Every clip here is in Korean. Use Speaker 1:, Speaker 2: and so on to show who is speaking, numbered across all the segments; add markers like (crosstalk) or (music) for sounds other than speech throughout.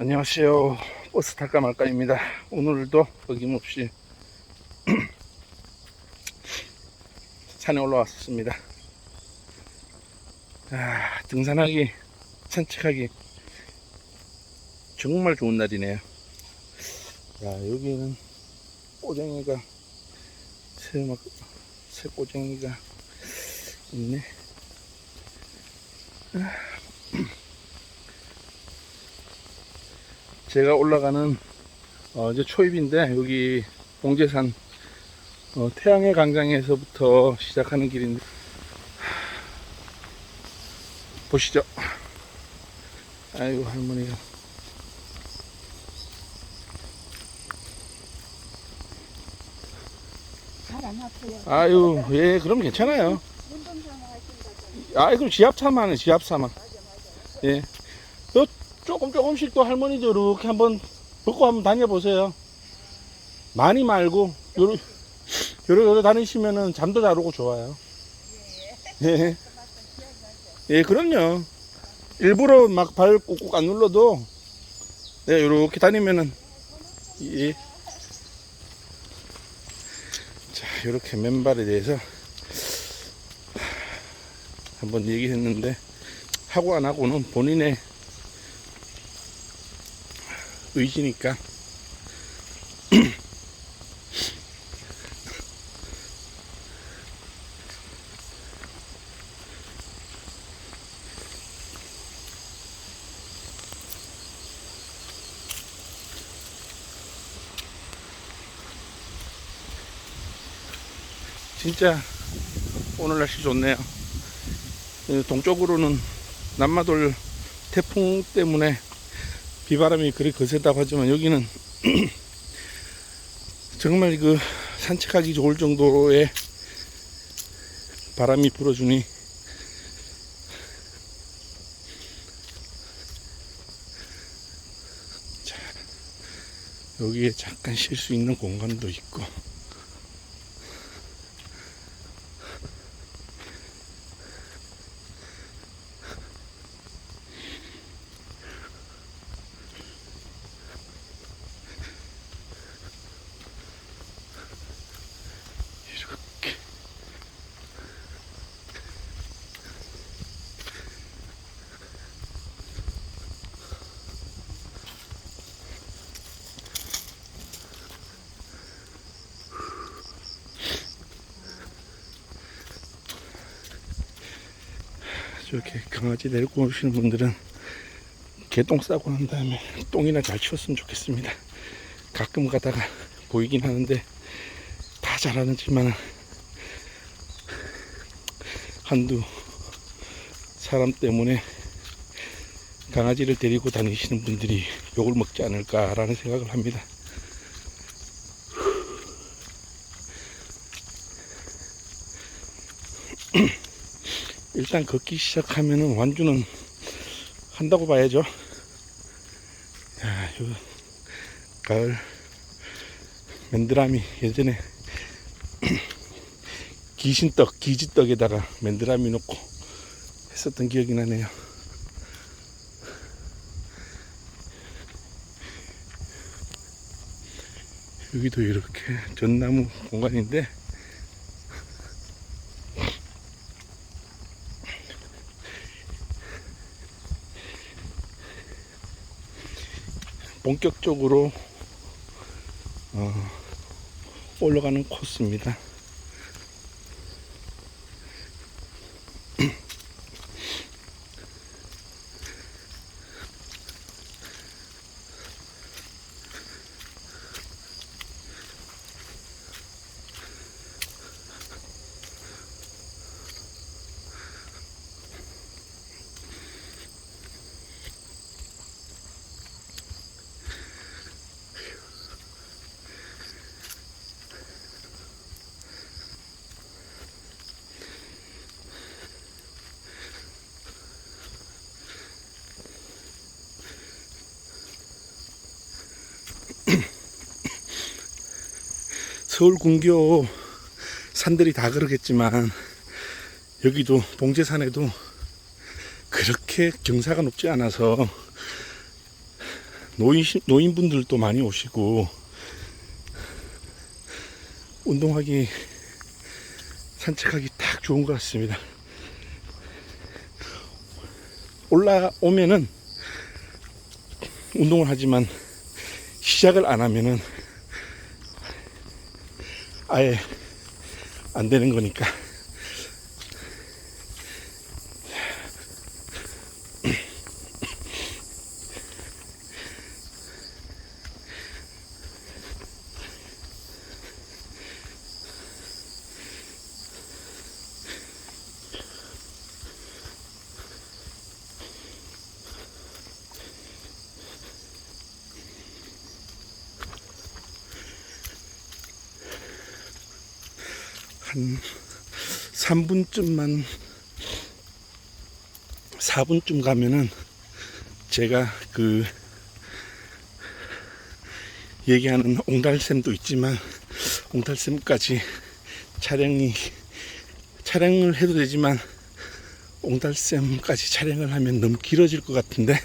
Speaker 1: 안녕하세요. 버스 탈까 말까입니다. 오늘도 어김없이 (clears throat) 산에 올라왔습니다. 아, 등산하기, 산책하기 정말 좋은 날이네요. 야, 여기는 꼬쟁이가 새, 막, 새 꼬쟁이가 있네. (clears throat) 제가 올라가는 어, 이제 초입인데 여기 봉제산 어, 태양의 광장에서부터 시작하는 길인데 하, 보시죠. 아이고 할머니가. 아유 예 그럼 괜찮아요.
Speaker 2: 운동장 하신다잖아요.
Speaker 1: 아 그럼 지압차만 해 지압차만.
Speaker 2: 맞아.
Speaker 1: 예. 요 조금 조금씩 또 할머니도 이렇게 한번 벗고 한번 다녀보세요. 많이 말고 요러 요러 요러 다니시면은 잠도 잘 오고 좋아요. 예. 예, 그럼요. 일부러 막 발 꾹꾹 안 눌러도 네, 요렇게 다니면은 예. 자, 요렇게 맨발에 대해서 한번 얘기했는데 하고 안 하고는 본인의 의지니까 진짜 오늘 날씨 좋네요. 어, 동쪽으로는 남마돌 태풍 때문에 비바람이 그리 거세다고 하지만 여기는 (clears throat) 정말 그 산책하기 좋을 정도의 바람이 불어주니 자 여기에 잠깐 쉴 수 있는 공간도 있고 저렇게 강아지 데리고 오시는 분들은 개똥 싸고 난 다음에 똥이나 잘 치웠으면 좋겠습니다. 가끔 가다가 보이긴 하는데 다 잘하는지만 한두 사람 때문에 강아지를 데리고 다니시는 분들이 욕을 먹지 않을까라는 생각을 합니다. 일단 걷기 시작하면은 완주는 한다고 봐야죠. 야, 요 가을 맨드라미 예전에 (clears throat) 귀신떡, 기지떡에다가 맨드라미 넣고 했었던 기억이 나네요. 여기도 이렇게 전나무 공간인데 본격적으로 어, 올라가는 코스입니다. 서울 군교 산들이 다 그러겠지만 여기도 봉제산에도 그렇게 경사가 높지 않아서 노인, 노인분들도 많이 오시고, 운동하기, 산책하기 딱 좋은 것 같습니다. 올라오면은 운동을 하지만 시작을 안 하면은 아예 안 되는 거니까. 한 3분쯤만 4분쯤 가면은 제가 그 얘기하는 옹달샘도 있지만 옹달샘까지 촬영이 촬영을 해도 되지만 옹달샘까지 촬영을 하면 너무 길어질 것 같은데?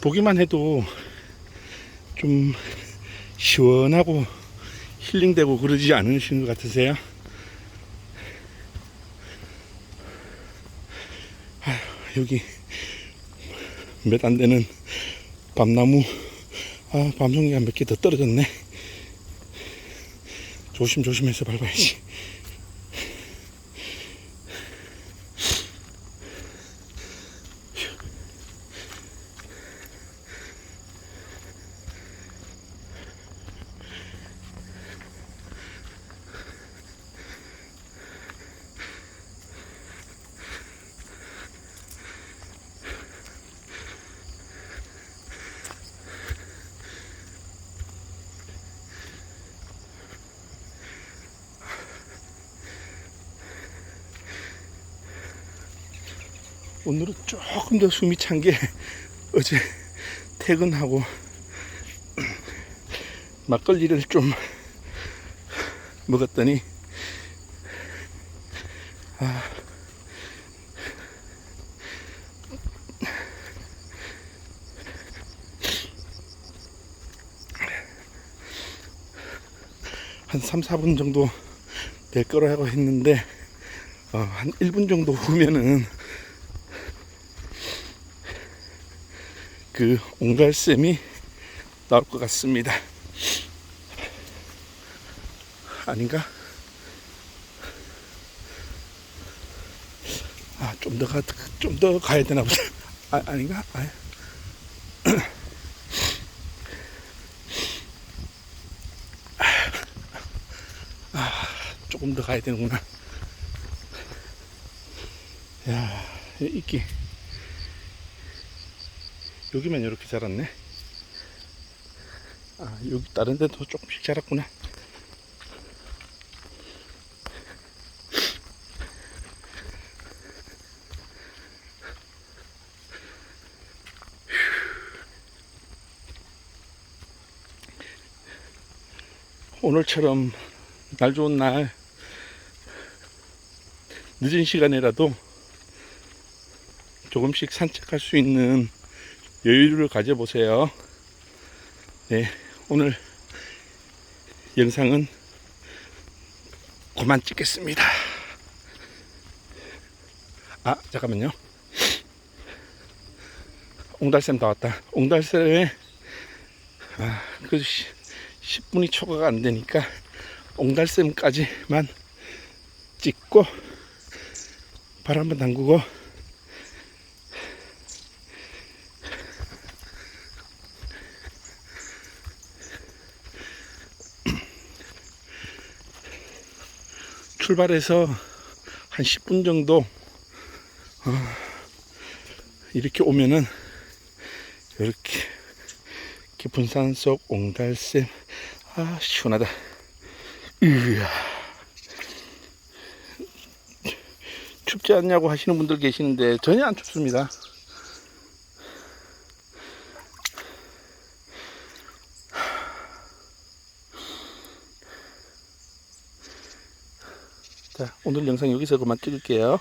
Speaker 1: 보기만 해도 좀 시원하고 힐링되고 그러지 않으신 것 같으세요? 아휴, 여기 몇 안 되는 밤나무. 아 밤송이가 몇 개 더 떨어졌네. 조심조심해서 밟아야지 오늘은 조금 더 숨이 찬 게 (laughs) 어제 퇴근하고 막걸리를 좀 먹었더니 아, 한 3, 4분 정도 될 거라고 했는데 어, 한 1분 정도 후면은 그 옹달샘이 나올 것 같습니다. 아닌가? 아, 좀 더 가, 좀 더 가야 되나 보다. 아, 아닌가? 아, 아, 조금 더 가야 되는구나. 야, 이끼. 여기만 이렇게 자랐네. 아, 여기 다른 데도 조금씩 자랐구나. 오늘처럼 날 좋은 날 늦은 시간이라도 조금씩 산책할 수 있는 여유를 가져보세요. 네, 오늘 영상은 그만 찍겠습니다. 아, 잠깐만요. 옹달샘 다 왔다. 옹달샘에, 아, 그 10분이 초과가 안 되니까 옹달샘까지만 찍고 발 한번 담그고 출발해서 한 10분 정도 어, 이렇게 오면은 이렇게 깊은 산속 옹달샘 아 시원하다. 이야 춥지 않냐고 하시는 분들 계시는데 전혀 안 춥습니다 자 오늘 영상 여기서 그만 찍을게요